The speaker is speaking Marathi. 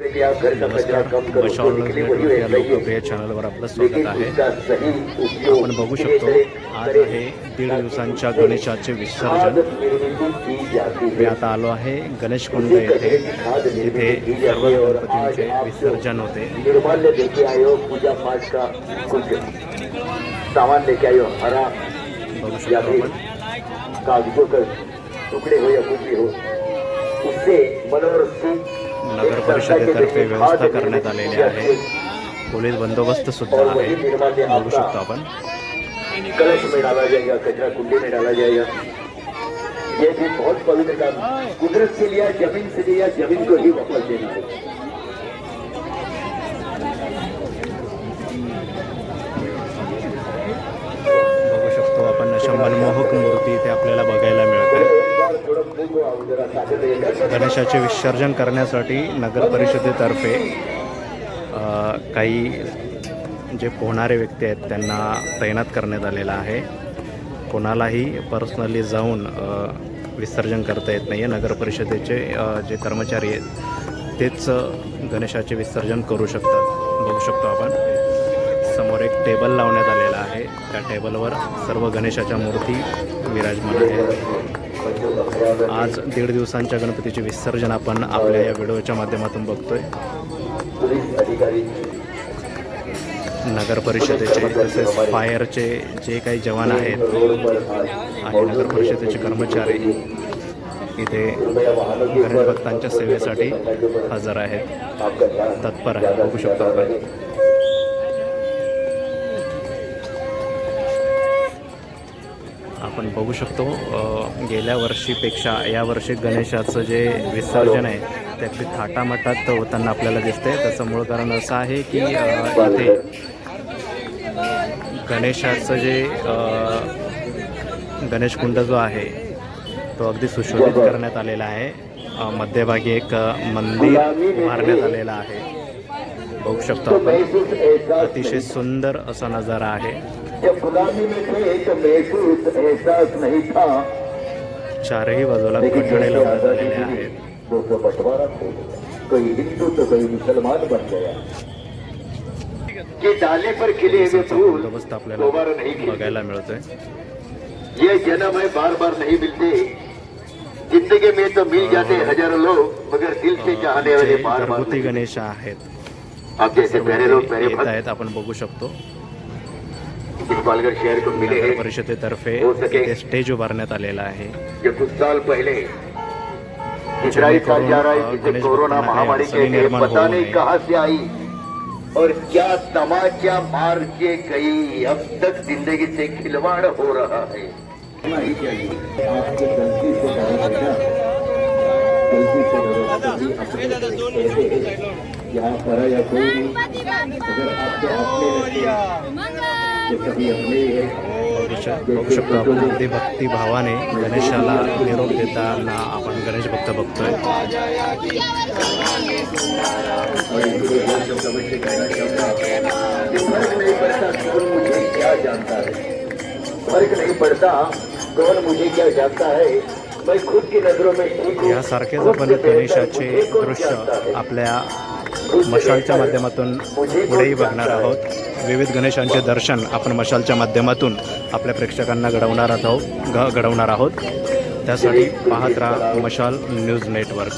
नमस्कार। बशाल या लोकप्रिय चॅनलवर आपलं स्वागत आहे। आपण बघू शकतो आज आहे दीड दिवसांच्या गणेशाचे विसर्जन। मी आता आलो आहे गणेशकुंड येथे तिथे सर्व गणपतींचे विसर्जन होते। सामान लेके आयो हरा बघू शकतो कागजों के टुकड़े हो या कुछ भी हो उससे मनोहर सिंह नगर परिषदेतर्फे व्यवस्था करण्यात आलेली आहे. पोलीस बंदोबस्त सुद्धा आहे. बघू शकतो आपण. कलश में डाला जाएगा कचरा कुंडी में डाला जाएगा ये भी बहुत पवित्र काम कुदरत से लिया जमीन से लिया जमीन को ही वापस देना है. बघू शकतो आपण अशा मनमोहक मूर्ती इथे आपल्याला बघायला मिळत गणेशाचे विसर्जन करण्यासाठी नगर परिषदेतर्फे काही जे पोहणारे व्यक्ती आहेत त्यांना तैनात करण्यात आलेला आहे. कोणालाही पर्सनली जाऊन विसर्जन करता येत नाही आहे नगर परिषदेचे जे कर्मचारी आहेत तेच गणेशाचे विसर्जन करू शकतात. बघू शकतो आपण. समोर एक टेबल लावण्यात आलेला आहे. त्या टेबलवर सर्व गणेशाच्या मूर्ती विराजमान आहेत. आज दीड दिवसांच्या गणपतीचे विसर्जन आपण आपल्या या व्हिडिओच्या माध्यमातून बघतोय. नगर परिषदेचे तसेच फायरचे जे काही जवान आहेत आणि नगर परिषदेचे कर्मचारी इथे गणेश भक्तांच्या सेवेसाठी हजर आहेत. तत्पर आहे बघू शकतो आपण. आपण बघू शकतो गेल्या वर्षीपेक्षा या वर्षी गणेशाचं जे विसर्जन आहे ते अगदी थाटामाटात होताना आपल्याला दिसते त्याचं मूळ कारण असं आहे की इथे गणेशाचं जे अ, गणेशकुंड जो आहे तो अगदी सुशोभित करण्यात आलेला आहे. मध्यभागी एक मंदिर उभारण्यात आलेलं आहे. बघू शकतो आपण. अतिशय सुंदर असा नजारा आहे. जब गुलामी में थे तो महसूस एहसास नहीं था। चारही बाजूला कठडे लावण्यात आलेले आहेत. बंटवारा कोई हिंदू तो कोई मुसलमान बन गया। कि डाले पर खिले हुए फूल बंदोबस्त आपल्याला दोबारा नहीं खिलते। बघायला मिळतोय. ये जन्म है बार बार नहीं मिलते। जिंदगी में तो मिल जाते हजारों लोग मगर दिल से चाहने वाले जे बार बार घरगुती नहीं। गणेश आहेत. अब जैसे प्यारे लोग येत भक्त आहेत आपण बघू शकतो. पालघर शहर को मिले नगर हैं परिषदेतर्फे हो इथे स्टेज उभारण्यात आलेला आहे. जो कुछ साल पहले इजराइल का जा रहा है जिसे कोरोना महामारी के निर्माण पता नहीं. कहाँ से आई और क्या तमाचा मार के गई। अब तक ज़िंदगी से खिलवाड़ हो रहा है। यहाँ पर या कोई अगर आपको अपने अपने बघू शकतो आपण. अगदी भक्तिभावाने गणेशाला निरोप देताना आपण गणेश भक्त बघतोय. फर्क नहीं पड़ता कौन मुझे क्या जानता है यासारखेच आपण गणेशाचे दृश्य आपल्या मशालच्या माध्यमातून पुढेही बघणार आहोत. विविध गणेशांचे दर्शन आपण मशालच्या माध्यमातून आपल्या प्रेक्षकांना घडवणार आहोत घ- घडवणार आहोत. त्यासाठी पाहत राहा मशाल न्यूज नेटवर्क.